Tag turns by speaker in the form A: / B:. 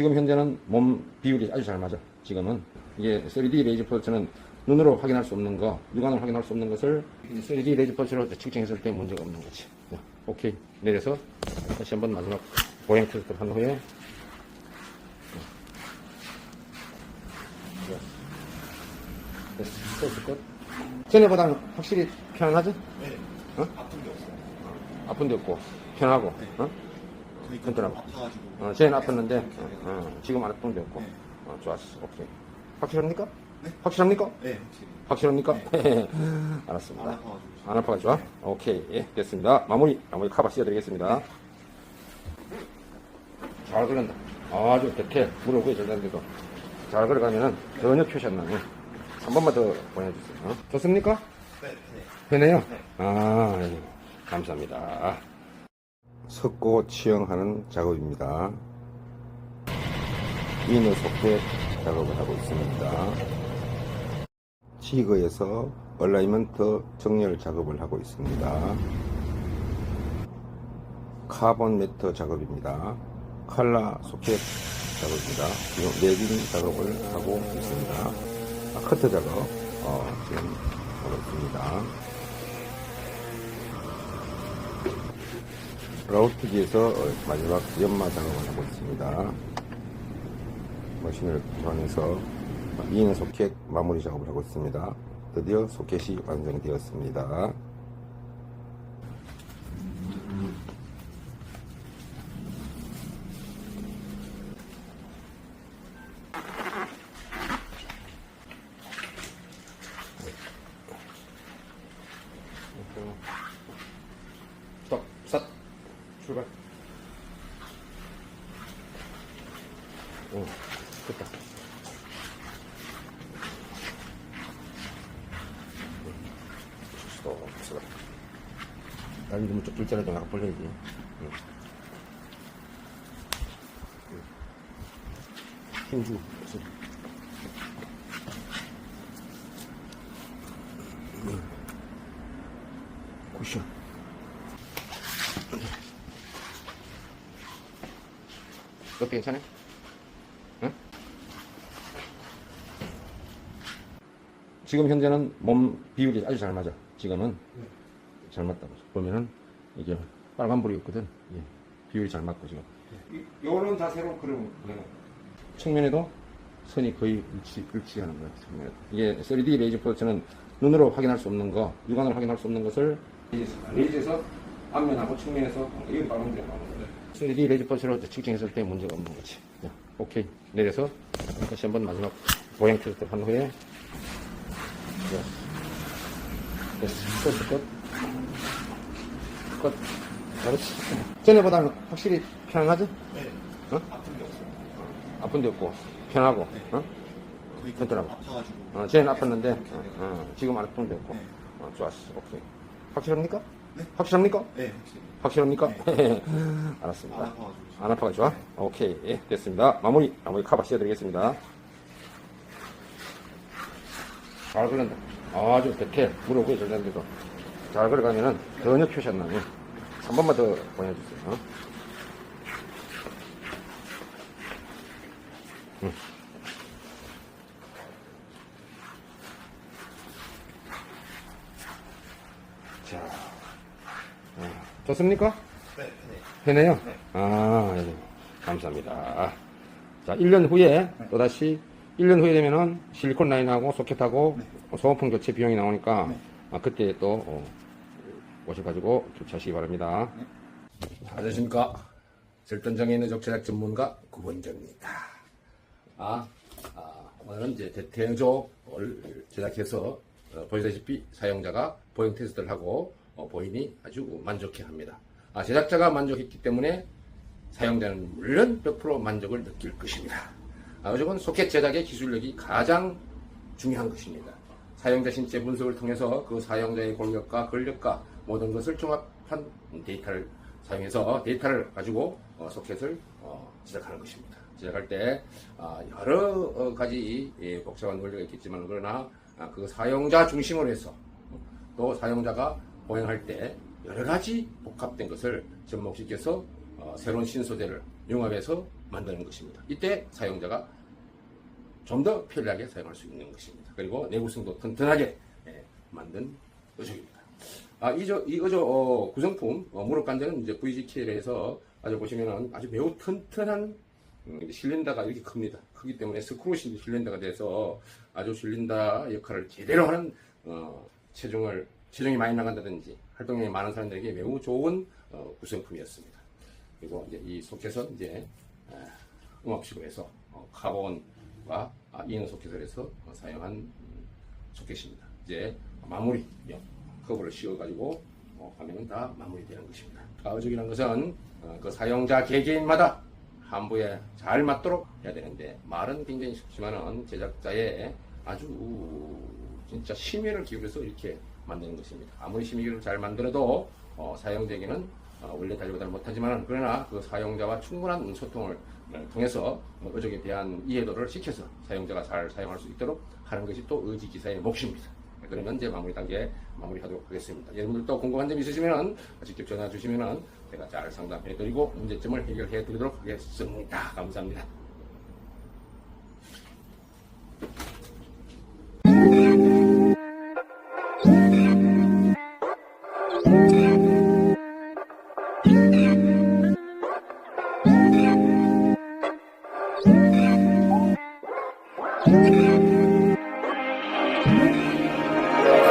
A: 지금 현재는 몸 비율이 아주 잘 맞아. 지금은 이게 3D 레이저 펄스는 눈으로 확인할 수 없는 거, 육안으로 확인할 수 없는 것을 3D 레이저 펄스로 측정했을 때 문제가 없는 거지. 자, 오케이. 내려서 다시 한번 마지막 보행 테스트를 한 후에 됐어. 것. 전에보다는 확실히 편안하죠?
B: 네.
A: 어?
B: 아픈 게 없어요.
A: 아픈 데 없고, 편하고, 어?
B: 아파가지고.
A: 어, 쟤는 아팠는데, 어. 어, 지금 안 아픈 데 없고.
B: 네.
A: 어, 좋았어. 오케이. 확실합니까?
B: 네.
A: 확실합니까?
B: 네, 확실히.
A: 확실합니까?
B: 안
A: 알았습니다.
B: 아파가지고.
A: 안 아파가지고. 오케이. 예, 됐습니다. 마무리, 마무리 카바 씌워드리겠습니다. 잘 걸린다. 아주 대퇴, 무릎 위에 잘 되는데도. 잘 걸어가면은 전혀 표시 안 나네. 한 번만 더 보내주세요. 어? 좋습니까?
B: 네, 네.
A: 되네요?
B: 네.
A: 아, 예. 감사합니다. 석고 치형하는 작업입니다. 인을 속에 작업을 하고 있습니다. 지거에서 얼라이먼트 정렬 작업을 하고 있습니다. 카본 매터 작업입니다. 칼라 소켓 작업입니다. 지금 매딩 작업을 하고 있습니다. 아, 커터 작업 어, 지금 하고 있습니다. 라우트기에서 어, 마지막 연마 작업을 하고 있습니다. 머신을 교환해서 이인 소켓 마무리 작업을 하고 있습니다. 드디어 소켓이 완성되었습니다. 스톱. 날 이러면 쪽좀 약간 벌려야지. 힘 주고. 쿠션. 이것도 괜찮아? 응? 지금 현재는 몸 비율이 아주 잘 맞아. 지금은 잘 맞다고. 보면은 이게 빨간불이 없거든. 예. 비율이 잘 맞고 지금. 요런 자세로 그러면 그냥 측면에도 선이 거의 일치, 일치하는 거야. 측면에도. 이게 3D 레이저 프로처는 눈으로 확인할 수 없는 거, 육안으로 확인할 수 없는 것을 레이저에서 앞면하고 측면에서 이게 빨간불이 나오는 거야. 3D 레이저 프로처로 측정했을 때 문제가 없는 거지. 자, 오케이. 내려서 다시 한번 마지막 보행 테스트를 한 후에 네. 됐어. 끝, 끝. 끝. 잘했어. 전에보다는 확실히 편안하죠?
B: 네.
A: 어?
B: 아픈 게 없어요.
A: 아픈 데 없고, 편하고, 어?
B: 그러니까
A: 튼튼하고.
B: 아파가지고.
A: 어, 쟤는 아팠는데, 어, 어, 지금 안 아픈 데 없고.
B: 네.
A: 어, 좋았어. 오케이. 확실합니까?
B: 네.
A: 확실합니까?
B: 네, 확실히.
A: 확실합니까?
B: 안
A: 알았습니다.
B: 아파가지고.
A: 안 아파가지고. 오케이. 예, 됐습니다. 마무리, 마무리 카바 씌워드리겠습니다. 잘 걸린다. 아주 대퇴, 무릎 위에 잘 걸어가면은 전혀 표시 안 나네. 한 번만 더 보내주세요. 어? 응. 자, 어, 좋습니까?
B: 네, 네.
A: 되네요?
B: 네.
A: 아, 예. 감사합니다. 자, 1년 후에, 또다시, 1년 후에 되면은 실리콘 라인하고 소켓하고 소모품 교체 비용이 나오니까,
B: 네.
A: 아, 그때 또, 어, 오셔가지고 교체하시기 바랍니다. 안녕하십니까. 절단장애 누적 제작 전문가 구본정입니다. 아, 아, 오늘은 이제 대태조를 제작해서 어, 보시다시피 사용자가 보행 테스트를 하고 어, 본인이 아주 만족해 합니다. 아, 제작자가 만족했기 때문에 사용자는 물론 100% 만족을 느낄 것입니다. 아, 무조건 소켓 제작의 기술력이 가장 중요한 것입니다. 사용자 신체 분석을 통해서 그 사용자의 골격과 근력과 모든 것을 종합한 데이터를 사용해서 데이터를 가지고 어, 소켓을 어, 제작하는 것입니다. 제작할 때 아, 여러 어, 가지 예, 복잡한 원리가 있겠지만 그러나 아, 그 사용자 중심으로 해서 또 사용자가 보행할 때 여러 가지 복합된 것을 접목시켜서 어, 새로운 신소재를 융합해서 만드는 것입니다. 이때 사용자가 좀 더 편리하게 사용할 수 있는 것입니다. 그리고 내구성도 튼튼하게 예, 만든 의족입니다. 아, 이, 저, 이 의족 어, 구성품, 어, 무릎 관절은 이제 VGK에서 아주 보시면은 아주 매우 튼튼한 음, 실린더가 이렇게 큽니다. 크기 때문에 스크루 실- 실린더가 돼서 아주 실린더 역할을 제대로 하는 어, 체중을 체중이 많이 나간다든지 활동량이 많은 사람들에게 매우 좋은 어, 구성품이었습니다. 그리고 이제 이 소켓은 이제 해서 어, 카본과 아, 소켓을 해서 어, 사용한 음, 소켓입니다. 이제 마무리 예, 커브를 씌워가지고 어, 하면은 다 마무리되는 것입니다. 가우적이라는 것은 어, 그 사용자 개개인마다 함부에 잘 맞도록 해야 되는데 말은 굉장히 쉽지만은 제작자의 아주 진짜 심혈을 기울여서 이렇게 만드는 것입니다. 아무리 심혈을 잘 만들어도 어, 사용자에게는 어, 원래 달려보다는 못하지만 그러나 그 사용자와 충분한 소통을 어, 통해서 뭐 의족에 대한 이해도를 시켜서 사용자가 잘 사용할 수 있도록 하는 것이 또 의지 기사의 몫입니다. 그러면 이제 마무리 단계 마무리하도록 하겠습니다. 여러분들도 궁금한 점 있으시면 직접 전화 주시면 제가 잘 상담해드리고 문제점을 해결해드리도록 하겠습니다. 감사합니다.